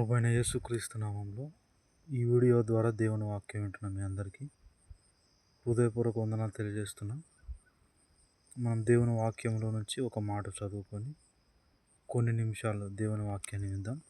ప్రభు యేసుక్రీస్తు నామంలో ఈ వీడియో ద్వారా దేవుని వాక్యం వింటున్న మీ అందరికీ హృదయపూర్వక వందనాలు తెలియజేస్తున్నాం. మనం దేవుని వాక్యంలో నుంచి ఒక మాట చదువుకొని కొన్ని నిమిషాలు దేవుని వాక్యాన్ని విందాం.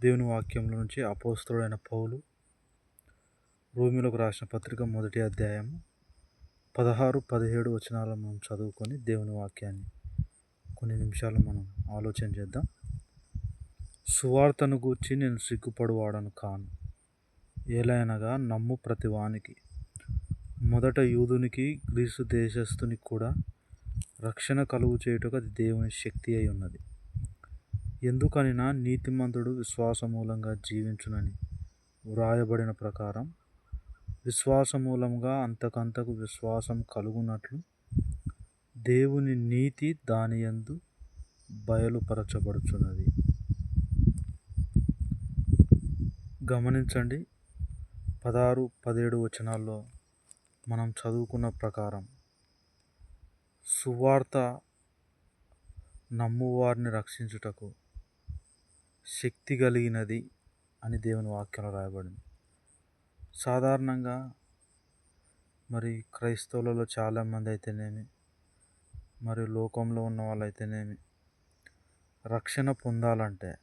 దేవుని వాక్యంలో నుంచి అపోస్తుడైన పౌలు రోమిలోకి రాసిన పత్రిక మొదటి అధ్యాయం పదహారు పదిహేడు వచనాలను మనం చదువుకొని దేవుని వాక్యాన్ని కొన్ని నిమిషాలు మనం ఆలోచన చేద్దాం. సువార్తను గూర్చి నేను సిగ్గుపడువాడను కాను. ఏలైనగా నమ్ము ప్రతివానికి. మొదట యూదునికి గ్రీసు దేశస్థునికి కూడా రక్షణ కలుగు చేయుటకు అది దేవుని శక్తి అయి ఉన్నది. ఎందుకనినా నీతిమంతుడు విశ్వాసమూలంగా జీవించునని వ్రాయబడిన ప్రకారం విశ్వాసమూలంగా అంతకంతకు విశ్వాసం కలుగునట్లు దేవుని నీతి దాని యందు బయలుపరచబడుచున్నది. గమనించండి. పదహారు పదిహేడు వచనాల్లో మనం చదువుకున్న ప్రకారం సువార్త నమ్మువారిని రక్షించుటకు శక్తి కలిగినది అని దేవుని వాక్యంలో రాయబడింది. సాధారణంగా మరి క్రైస్తవులలో చాలామంది అయితేనేమి మరి లోకంలో ఉన్న వాళ్ళైతేనేమి రక్షణ పొందాలంటే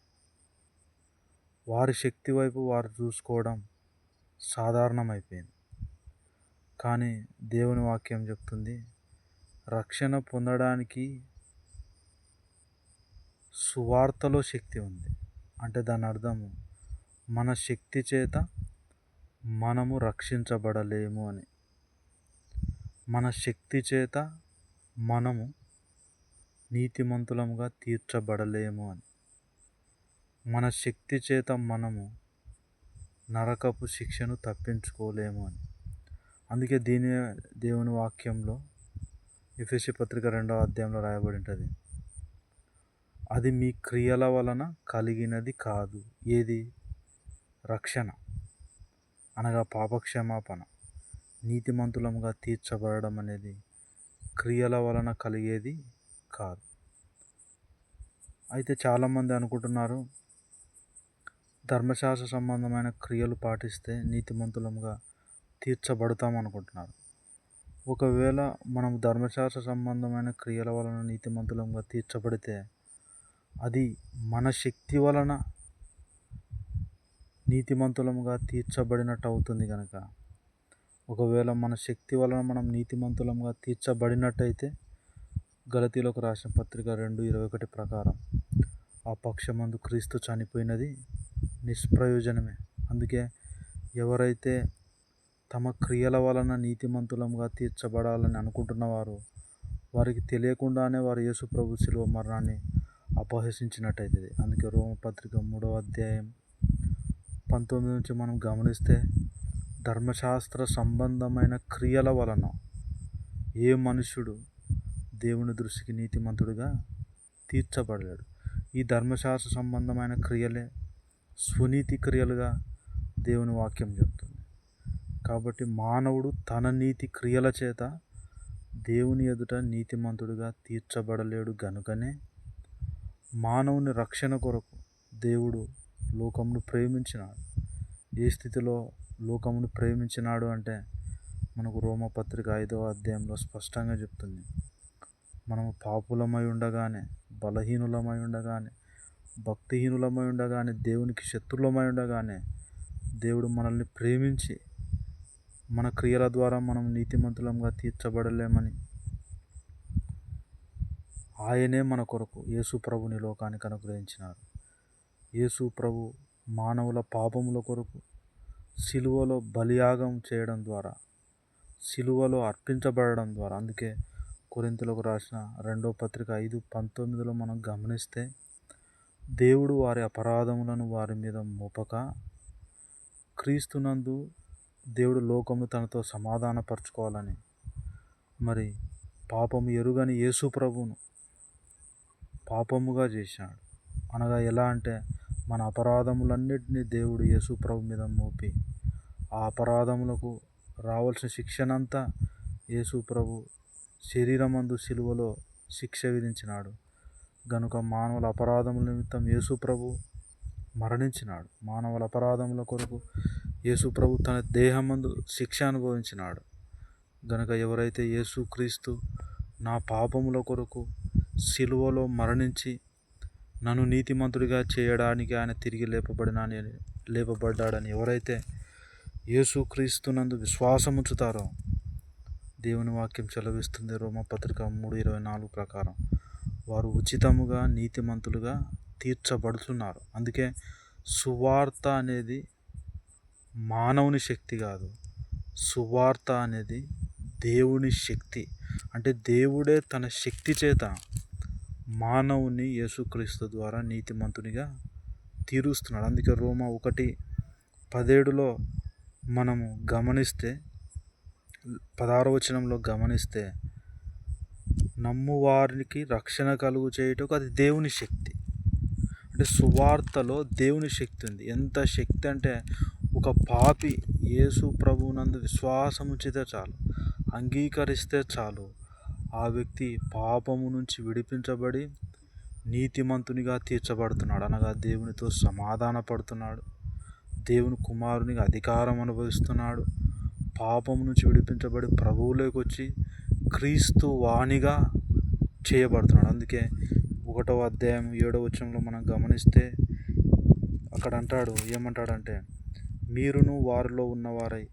వారి శక్తి వైపు వారు చూసుకోవడం సాధారణమైపోయింది. కానీ దేవుని వాక్యం చెప్తుంది రక్షణ పొందడానికి సువార్తలో శక్తి ఉంది. అంటే దాని అర్థము మన శక్తి చేత మనము రక్షించబడలేము అని. మన శక్తి చేత మనము నీతిమంతులముగా తీర్చబడలేము అని. మన శక్తి చేత మనము నరకపు శిక్షను తప్పించుకోలేము అని. అందుకే దీని దేవుని వాక్యంలో ఎఫ్ఎసి పత్రిక రెండవ అధ్యాయంలో రాయబడి ఉంటుంది అది మీ క్రియల వలన కలిగినది కాదు ఏది? రక్షణ. అనగా పాపక్షమాపణ. నీతిమంతులముగా తీర్చబడడం అనేది క్రియల వలన కలిగేది కాదు. అయితే చాలామంది అనుకుంటున్నారు ధర్మశాస్త్ర సంబంధమైన క్రియలు పాటిస్తే నీతిమంతులముగా తీర్చబడతాం అనుకుంటున్నారు ఒకవేళ మనం ధర్మశాస్త్ర సంబంధమైన క్రియల వలన నీతిమంతులంగా తీర్చబడితే అది మన శక్తి వలన నీతిమంతులముగా తీర్చబడినట్టు అవుతుంది కనుక ఒకవేళ మన శక్తి వలన మనం నీతిమంతులంగా తీర్చబడినట్టయితే గలతీలోకి రాసిన పత్రిక రెండు ఇరవై ఒకటి ప్రకారం ఆ పక్షమందు క్రీస్తు చనిపోయినది నిష్ప్రయోజనమే. అందుకే ఎవరైతే తమ క్రియల వలన నీతిమంతులంగా తీర్చబడాలని అనుకుంటున్నవారు వారికి తెలియకుండానే వారు యేసు ప్రభు శిలువ మరణాన్ని అపహసించినట్టయితుంది. అందుకే రోమపత్రిక మూడవ అధ్యాయం పంతొమ్మిది నుంచి మనం గమనిస్తే ధర్మశాస్త్ర సంబంధమైన క్రియల వలన ఏ మనుష్యుడు దేవుని దృష్టికి నీతిమంతుడిగా తీర్చబడలేడు. ఈ ధర్మశాస్త్ర సంబంధమైన క్రియలే స్వనీతి క్రియలుగా దేవుని వాక్యం చెప్తుంది. కాబట్టి మానవుడు తన నీతి క్రియల చేత దేవుని ఎదుట నీతిమంతుడిగా తీర్చబడలేడు గనుకనే మానవుని రక్షణ కొరకు దేవుడు లోకమును ప్రేమించినాడు. ఏ స్థితిలో లోకమును ప్రేమించినాడు అంటే మనకు రోమపత్రిక ఐదవ అధ్యాయంలో స్పష్టంగా చెప్తుంది. మనము పాపులమై ఉండగానే బలహీనులమై ఉండగానే భక్తిహీనులమై ఉండగానే దేవునికి శత్రులమై ఉండగానే దేవుడు మనల్ని ప్రేమించి మన క్రియల ద్వారా మనం నీతిమంతులంగా తీర్చబడలేమని ఆయనే మన కొరకు యేసు ప్రభుని లోకానికి అనుగ్రహించినారు. యేసు ప్రభు మానవుల పాపముల కొరకు సిలువలో బలియాగం చేయడం ద్వారా సిలువలో అర్పించబడడం ద్వారా అందుకే కొరింతలకు రాసిన రెండో పత్రిక ఐదు పంతొమ్మిదిలో మనం గమనిస్తే దేవుడు వారి అపరాధములను వారి మీద మోపక క్రీస్తునందు దేవుడు లోకమును తనతో సమాధానపరచుకోవాలని. మరి పాపము ఎరుగని యేసు ప్రభువును పాపముగా చేశాడు. అనగా ఎలా అంటే మన అపరాధములన్నిటినీ దేవుడు యేసు ప్రభు మీద మోపి ఆ అపరాధములకు రావాల్సిన శిక్షనంతా యేసు ప్రభు శరీరమందు సిలువలో శిక్ష విధించినాడు. గనుక మానవుల అపరాధముల నిమిత్తం యేసు ప్రభు మరణించినాడు. మానవుల అపరాధముల కొరకు యేసు ప్రభు తన దేహమందు శిక్ష అనుభవించినాడు. గనుక ఎవరైతే యేసుక్రీస్తు నా పాపముల కొరకు సిలువలో మరణించి నన్ను నీతిమంతుడిగా చేయడానికి ఆయన తిరిగి లేపబడినని లేపబడ్డాడని ఎవరైతే యేసుక్రీస్తునందు విశ్వాసం ఉంచుతారో దేవుని వాక్యం సెలవిస్తుంది రోమపత్రిక మూడు ఇరవై నాలుగు ప్రకారం. వారు ఉచితముగా నీతిమంతులుగా తీర్చబడుతున్నారు. అందుకే సువార్త అనేది మానవుని శక్తి కాదు. సువార్త అనేది దేవుని శక్తి. అంటే దేవుడే తన శక్తి చేత మానవుని యేసుక్రీస్తు ద్వారా నీతిమంతునిగా తీరుస్తున్నాడు. అందుకే రోమ ఒకటి పదేడులో మనము గమనిస్తే పదహారవచనంలో గమనిస్తే నమ్మువారికి రక్షణ కలుగు చేయుటకు అది దేవుని శక్తి. అంటే సువార్తలో దేవుని శక్తి ఉంది. ఎంత శక్తి అంటే ఒక పాపి యేసు ప్రభువునందు విశ్వాసం ఉంచితే చాలు అంగీకరిస్తే చాలు. ఆ వ్యక్తి పాపము నుంచి విడిపించబడి నీతిమంతునిగా తీర్చబడుతున్నాడు. అనగా దేవునితో సమాధాన పడుతున్నాడు దేవుని కుమారునిగా అధికారం అనుభవిస్తున్నాడు. పాపం నుంచి విడిపించబడి ప్రభువులోకి వచ్చి క్రీస్తు వాణిగా చేయబడుతున్నాడు. అందుకే ఒకటో అధ్యాయం ఏడవ వచనంలో మనం గమనిస్తే అక్కడ అంటాడు ఏమంటాడంటే మీరును వారిలో ఉన్నవారై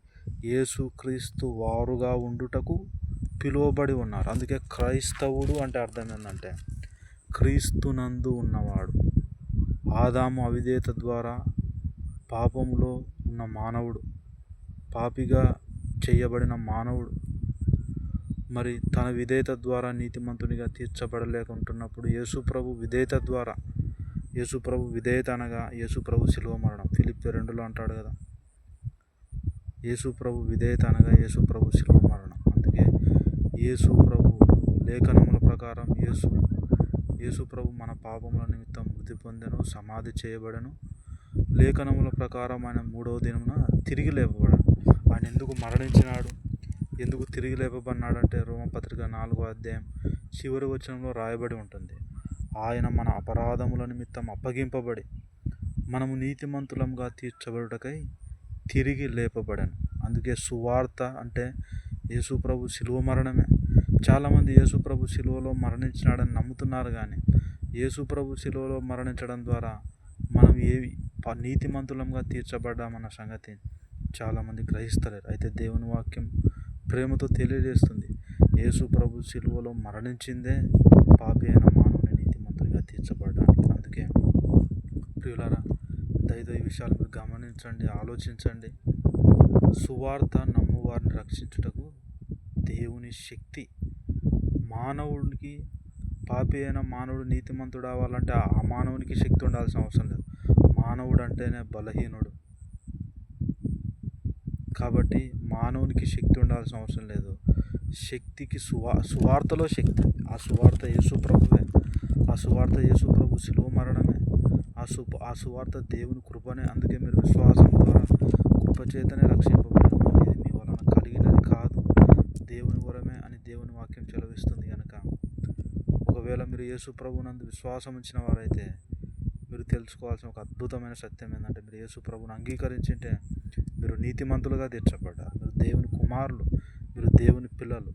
యేసు క్రీస్తు వారుగా ఉండుటకు పిలువబడి ఉన్నారు. అందుకే క్రైస్తవుడు అంటే అర్థం ఏంటంటే క్రీస్తునందు ఉన్నవాడు. ఆదాము అవిధేత ద్వారా పాపములో ఉన్న మానవుడు పాపిగా చేయబడిన మానవుడు మరి తన విధేయత ద్వారా నీతిమంతునిగా తీర్చబడలేకుంటున్నప్పుడు యేసుప్రభు విధేయత ద్వారా యేసుప్రభు విధేయత అనగా యేసుప్రభు శిలువ మరణం. ఫిలిప్ రెండులో అంటాడు కదా యేసుప్రభు విధేయత అనగా యేసుప్రభు శిలువ మరణం. అందుకే యేసుప్రభు లేఖనముల ప్రకారం యేసు యేసుప్రభు మన పాపముల నిమిత్తం మృతి పొందెను సమాధి చేయబడను. లేఖనముల ప్రకారం ఆయన మూడవ దినమున తిరిగి లేపబడను ఆయన ఎందుకు మరణించినాడు? ఎందుకు తిరిగి లేపబడినాడంటే రోమపత్రిక నాలుగో అధ్యాయం చివరి వచనంలో రాయబడి ఉంటుంది. ఆయన మన అపరాధముల నిమిత్తం అప్పగింపబడి మనము నీతిమంతులంగా తీర్చబడుటకై తిరిగి లేపబడాను. అందుకే సువార్త అంటే యేసుప్రభు శిలువ మరణమే. చాలామంది యేసుప్రభు శిలువలో మరణించినాడని నమ్ముతున్నారు కానీ యేసుప్రభు శిలువలో మరణించడం ద్వారా మనం ఏ నీతిమంతులంగా తీర్చబడ్డామన్న సంగతి చాలామంది గ్రహిస్తలేరు. అయితే దేవుని వాక్యం ప్రేమతో తెలియజేస్తుంది. యేసు ప్రభు శిలువలో మరణించిందే పాపి అయిన మానవుని నీతిమంతుడిగా తీర్చబడడానికి. అందుకే ప్రియులారా దయదో ఈ విషయాలు మీరు గమనించండి ఆలోచించండి. సువార్త నమ్మువారిని రక్షించుటకు దేవుని శక్తి మానవుడికి పాపి అయిన మానవుడు నీతిమంతుడు అవ్వాలంటే ఆ మానవునికి శక్తి ఉండాల్సిన అవసరం లేదు. మానవుడు అంటేనే బలహీనుడు. కాబట్టి మానవునికి శక్తి ఉండాల్సిన అవసరం లేదు. శక్తికి సువా సువార్తలో శక్తి. ఆ సువార్త యేసు ప్రభువే. ఆ సువార్త యేసు ప్రభు శిలువ మరణమే. ఆ సు ఆ సువార్త దేవుని కృపనే. అందుకే మీరు విశ్వాసం ద్వారా కృపచేతనే రక్షింపబడి అనేది ఇది మీ వలన కలిగినది కాదు. దేవుని వరమే అని దేవుని వాక్యం చెలవిస్తుంది కనుక ఒకవేళ మీరు యేసు ప్రభునందు విశ్వాసం ఉంచిన వారైతే మీరు తెలుసుకోవాల్సిన ఒక అద్భుతమైన సత్యం ఏంటంటే మీరు యేసు ప్రభుని అంగీకరించింటే మీరు నీతిమంతులుగా తీర్చబడ్డారు. మీరు దేవుని కుమారులు మీరు దేవుని పిల్లలు.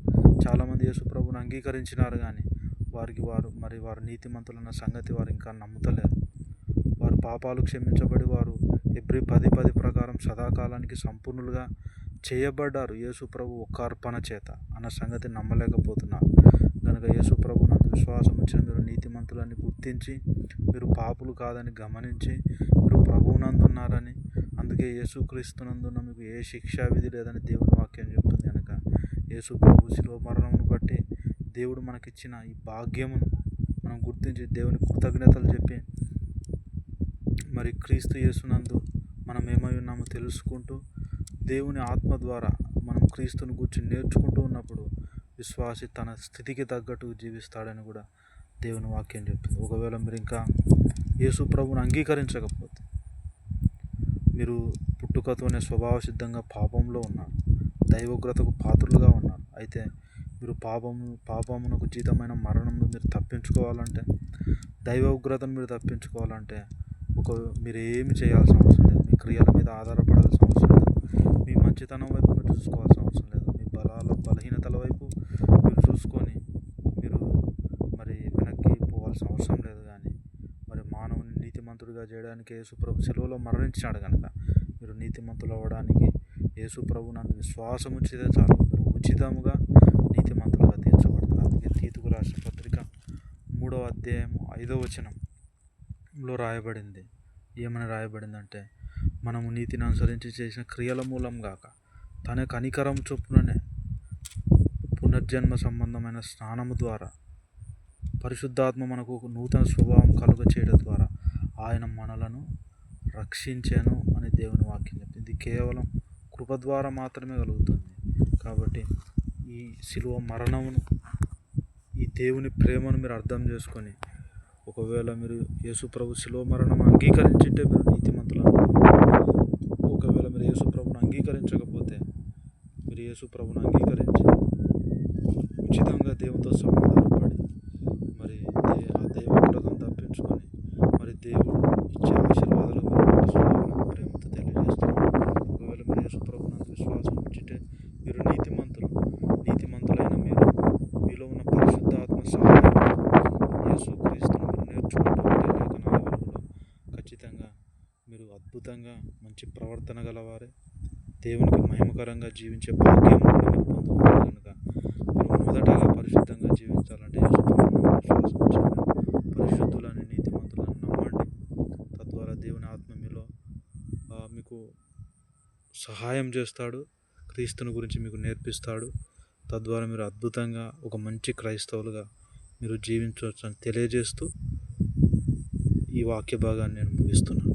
చాలామంది యేసుప్రభుని అంగీకరించినారు కానీ వారికి వారు మరి వారు నీతిమంతులన్న సంగతి వారు ఇంకా నమ్ముతలేరు వారు పాపాలు క్షమించబడి వారు ఎబ్రి పది పది ప్రకారం సదాకాలానికి సంపూర్ణులుగా చేయబడ్డారు యేసుప్రభు ఒక్క అర్పణ చేత అన్న సంగతి నమ్మలేకపోతున్నారు. కనుక యేసుప్రభు నాకు విశ్వాసం వచ్చిన మీరు నీతిమంతులని గుర్తించి మీరు పాపులు కాదని గమనించి మీరు ప్రభువునందు ఉన్నారని అందుకే యేసుక్రీస్తునందున్న మీకు ఏ శిక్షా విధి లేదని దేవుని వాక్యం చెప్తుంది కనుక యేసు ప్రభు శిలువ మరణమును బట్టి దేవుడు మనకిచ్చిన ఈ భాగ్యమును మనం గుర్తించి దేవుని కృతజ్ఞతలు చెప్పి మరి క్రీస్తు యేసునందు మనం ఏమై ఉన్నామో తెలుసుకుంటూ దేవుని ఆత్మ ద్వారా మనం క్రీస్తుని గురించి నేర్చుకుంటూ ఉన్నప్పుడు విశ్వాసి తన స్థితికి తగ్గట్టు జీవిస్తాడని కూడా దేవుని వాక్యం చెప్పింది ఒకవేళ మీరు ఇంకా యేసు ప్రభుని అంగీకరించకపోతే మీరు పుట్టుకతోనే స్వభావ సిద్ధంగా పాపంలో ఉన్నారు. దైవగ్రతకు పాత్రులుగా ఉన్నారు. అయితే మీరు పాపము పాపమునకు జీతమైన మరణంను మీరు తప్పించుకోవాలంటే దైవ ఉగ్రతను మీరు తప్పించుకోవాలంటే ఒక మీరు ఏమి చేయాల్సిన అవసరం లేదు. మీ క్రియల మీద ఆధారపడాల్సిన అవసరం లేదు. మీ మంచితనం వైపు మీరు చూసుకోవాల్సిన అవసరం లేదు. మీ బలాల బలహీనతల వైపు మీరు చూసుకొని మీరు మరి వెనక్కి పోవాల్సిన అవసరం లేదు. నీతిమంతుడిగా చేయడానికి యేసుప్రభు సెలవులో మరణించాడు కనుక మీరు నీతిమంతులు అవ్వడానికి యేసుప్రభు నందు విశ్వాసం ఉంచితే చాలు. మీరు ఉచితముగా నీతిమంతులుగా తీర్చబడతారు. అందుకే తీతుకు రాష్ట్ర పత్రిక మూడవ అధ్యాయము ఐదవ వచనంలో రాయబడింది. ఏమని రాయబడిందంటే మనము నీతిని అనుసరించి చేసిన క్రియల మూలం గాక తన కనికరం చొప్పుననే పునర్జన్మ సంబంధమైన స్నానము ద్వారా పరిశుద్ధాత్మ మనకు ఒక నూతన స్వభావం కలుగ చేయడం ద్వారా ఆయన మనలను రక్షించాను అని దేవుని వాక్యం చెప్తుంది. ఇది కేవలం కృప ద్వారా మాత్రమే కలుగుతుంది. కాబట్టి ఈ శిలువ మరణమును ఈ దేవుని ప్రేమను మీరు అర్థం చేసుకొని ఒకవేళ మీరు యేసు ప్రభు శిలువ మరణం అంగీకరించింటే మీరు నీతిమంతులను ఒకవేళ మీరు యేసుప్రభుని అంగీకరించకపోతే మీరు యేసు ప్రభుని అంగీకరించి ఉచితంగా దేవునితో సంబంధం మరి దే- ఆ దైవగ్రహం తప్పించుకొని మరి దేవుడు ఇచ్చే ఆశీర్వాదాలు మీరు వారసులవ్వాలని ప్రేమతో తెలియజేస్తున్నాను ఒకవేళ మీరు యేసు ప్రభునందు విశ్వాసం ఉంచితే మీరు నీతిమంతులు నీతిమంతులైన మీరు మీలో ఉన్న పరిశుద్ధాత్మ సహాయం యేసు క్రీస్తును మీరు నేర్చుకుంటూ ఉంటే లేఖనాల వెలుగులో ఖచ్చితంగా మీరు అద్భుతంగా మంచి ప్రవర్తన గలవారే దేవునికి మహిమకరంగా జీవించే భాగ్యం కనుక మొదటగా పరిశుద్ధంగా జీవించాలంటే పరిశుద్ధులని నీతిమంతులను నమ్మండి. తద్వారా దేవుని ఆత్మ మీలో మీకు సహాయం చేస్తాడు. క్రీస్తుని గురించి మీకు నేర్పిస్తాడు. తద్వారా మీరు అద్భుతంగా ఒక మంచి క్రైస్తవులుగా మీరు జీవించవచ్చు అని తెలియజేస్తూ ఈ వాక్య భాగాన్ని నేను ముగిస్తున్నాను.